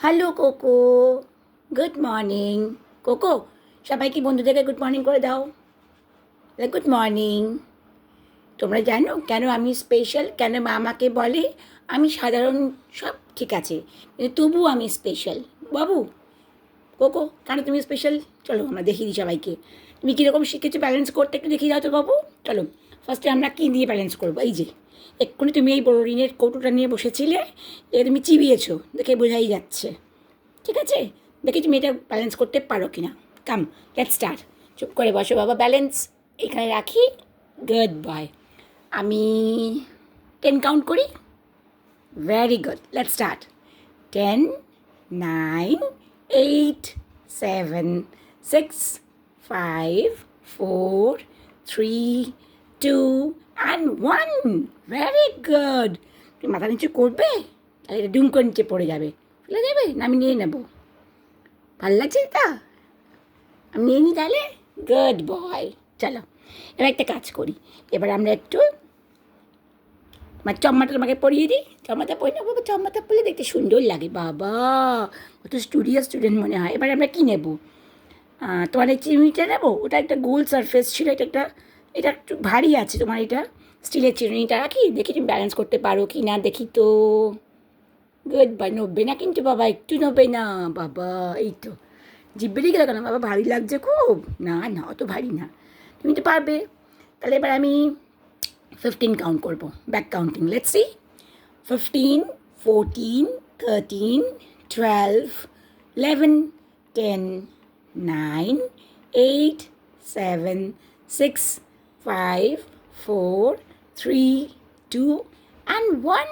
Hello Coco good morning Coco সবাইকে বন্ধুদেরকে good morning করে দাও। গুড মর্নিং তোমরা জানো কেন আমি স্পেশাল কেন মা আমাকে বলে আমি সাধারণ সব ঠিক আছে, কিন্তু তবুও আমি স্পেশাল বাবু কোকো কেন তুমি স্পেশাল চলো আমরা দেখিয়ে দিই সবাইকে। তুমি কীরকম শিখেছো ব্যালেন্স করতে একটু দেখিয়ে দাও তো বাবু। চলো। ফার্স্টে আমরা কী দিয়ে ব্যালেন্স করব? এই যে, এক্ষুনি তুমি এই বড় ঋণের কৌটোটা নিয়ে বসেছিলে এটা তুমি চিবিয়েছো, দেখে বোঝাই যাচ্ছে। ঠিক আছে? দেখি তুমি এটা ব্যালেন্স করতে পারো কি না কাম লেট স্টার্ট চুপ করে বসো বাবা ব্যালেন্স এখানে রাখি। গুড বয় আমি টেন কাউন্ট করি? Very good let start ten nine eight seven six five four three two and one very good তুমি মাথা নিচু করবে? তাহলে এটা ডুম নিচে পড়ে যাবে। ফেলে যাবে না, আমি নিয়ে নেব। ভালো লাগছে এটা? আমি নিয়ে নিই তাহলে? গুড বয় চলো, এবার একটা কাজ করি। এবার আমরা একটু তোমার চম্মাটা তোমাকে পরিয়ে দিই। চম্মাটা পরে নেব চম্মাটা পরলে দেখতে সুন্দর লাগে। বাবা, কত স্টুডিও স্টুডেন্ট মনে হয়। এবার আমরা কী নেব? তোমার এই চিরুনিটা নেব? ওটা একটা গোল সারফেস ছিল, এটা একটা এটা একটু ভারী আছে তোমার এটা, স্টিলের চিরুনিটা রাখি দেখি তুমি ব্যালেন্স করতে পারো কি না, দেখি তো। গুড বাই নব্বে না কিন্তু বাবা, একটু নব্বে না, বাবা, এই তো। জিভ বেরিয়ে গেল কেন? বাবা, ভারী লাগছে খুব। না না, অত ভারী না। তুমি তো পারবে। তাহলে এবার আমি ফিফটিন কাউন্ট করব back counting let's see fifteen fourteen thirteen twelve eleven ten nine eight seven six five four three two and one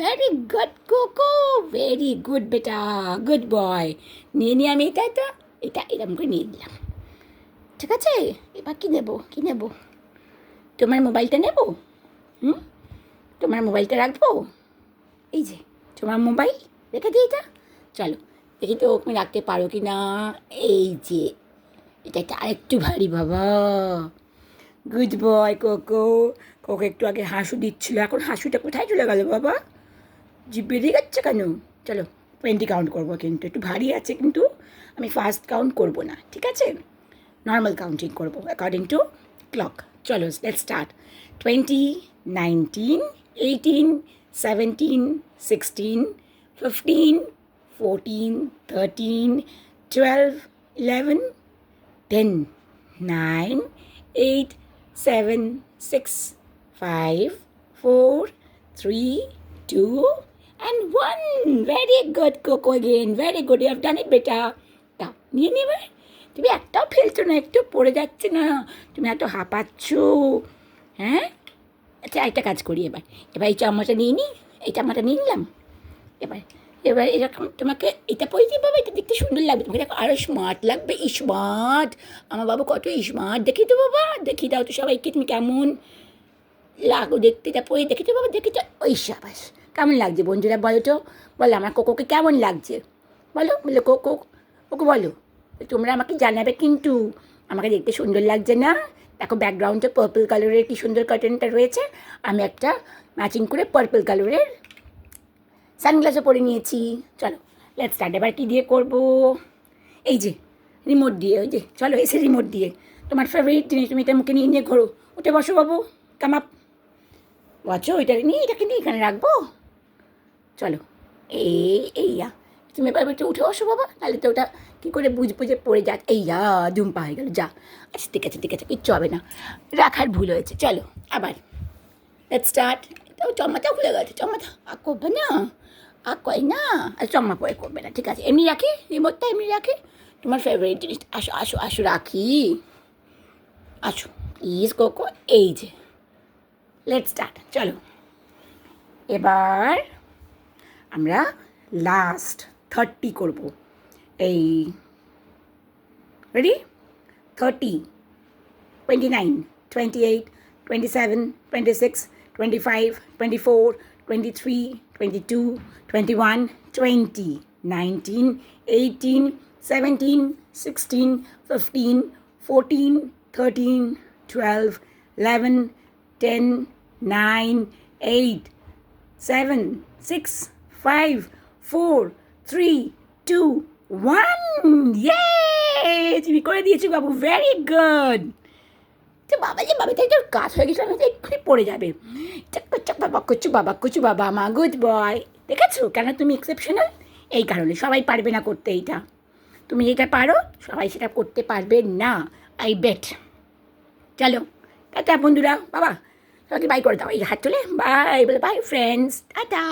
very good Coco very good বেটা গুড বয় নিয়ে নিয়ে আমি এটা এটা এটা এরকম করে নিয়ে নিলাম। ঠিক আছে? এবার কী নেব? কী নেব? তোমার মোবাইলটা নেব? হুম? তোমার মোবাইলটা রাখব? এই যে, তোমার মোবাইল, রেখে দিই এটা। চলো, দেখি তো তুমি রাখতে পারো কি না এই যে, এটা আরেকটু ভারী, বাবা। Good boy, cocoa. কোকো একটু আগে হাসু দিচ্ছিল। এখন হাসুটা কোথায় চলে গেল বাবা? জিভ বেরিয়ে যাচ্ছে কেন? চলো টোয়েন্টি কাউন্ট করব কিন্তু। একটু ভারী আছে কিন্তু, আমি ফার্স্ট কাউন্ট করব না, ঠিক আছে? নর্মাল কাউন্টিং করব অ্যাকর্ডিং টু ক্লক চলো let start twenty nineteen eighteen seventeen sixteen fifteen fourteen thirteen twelve eleven ten nine eight seven six five four three two and one very good Coco again very good you have done it বেটা দাও নিয়ে নেবে? তুমি একটাও ফেলছো না, একটু পড়ে যাচ্ছে না। তুমি এত হাঁপাচ্ছ। হ্যাঁ? আচ্ছা একটা কাজ করি এবার। এবার এই চামচটা নিয়ে নিই এই চামচটা নিয়ে নিলাম। এবার এবার এরকম তোমাকে এটা পরে দিয়ে বাবা এটা দেখতে সুন্দর লাগবে। তোমাকে দেখো আরও স্মার্ট লাগবে স্মার্ট আমার বাবু কত স্মার্ট দেখি তো বাবা দেখি দাও তো সবাইকে, তুমি কেমন? লাগো দেখতে, এটা পরে দেখি তো বাবা দেখি তো ওই সাবাস, কেমন লাগছে বন্ধুরা বলো তো? বলো আমার কোকোকে কেমন লাগছে? বলো বলো কোকো ওকে বলো। তোমরা আমাকে জানাবে কিন্তু, আমাকে দেখতে সুন্দর লাগছে না? দেখো ব্যাকগ্রাউন্ডে পার্পল কালারের কি সুন্দর কার্টেনটা রয়েছে। আমি একটা ম্যাচিং করে পার্পল কালারের সানগ্লাসও পরে নিয়েছি। চলো লেট স্টার্ট এবার কী দিয়ে করব? এই যে রিমোট দিয়ে, ওই যে, চলো এসে রিমোট দিয়ে। তোমার ফেভারিট জিনিস, তুমি এটা মুখে নিয়ে নিয়ে ঘোরো। উঠে বসো বাবু কাম আপ বসো ওইটাকে নিয়ে, এটাকে নিয়ে এখানে রাখব? চলো, এই এই, ইয়া। তুমি এবার একটু উঠে বসো বাবা তাহলে তো ওটা কী করে বুঝ বুঝে পড়ে যা ধুমপা হয়ে গেল, যা। আচ্ছা ঠিক আছে ঠিক আছে, কিচ্ছু হবে না। রাখার ভুল হয়েছে, চলো, আবার। লেট স্টার্ট এটাও চম্মাটাও খুলে গেছে চম্মাটা আর করবে না। আর কয় না? আর চম্মা পরে করবে না, ঠিক আছে। এমনি রাখি? রিমোটটা এমনি রাখি? তোমার ফেভারিট জিনিস আসো আসো আসো, রাখি। আসো প্লিজ কোকো, এই যে। লেট স্টার্ট চলো। এবার আমরা লাস্ট থার্টি করব। এই ready thirty twenty nine twenty eight twenty seven twenty six twenty five twenty four twenty three twenty two twenty one twenty nineteen eighteen seventeen sixteen fifteen fourteen thirteen twelve eleven ten nine eight seven, six, five, four, three, two one ইয়ে তুমি করে দিয়েছ বাবু very good তো বাবা যে বাবা তাই তোর কাজ হয়ে গেছিল আমি তো এক্ষুনি পড়ে যাবে। বাবা, কুচু বাবা কুচু বাবা, মা, গুড বয়। দেখেছ? কেন তুমি এক্সেপশনাল এই কারণে সবাই পারবে না করতে এইটা। তুমি যেটা পারো, সবাই সেটা করতে পারবে না আই বেট চলো টাটা বন্ধুরা, বাবা, সবাইকে বাই করে দাও। এই হাত চলে বাই বলে বাই ফ্রেন্ডস টাটা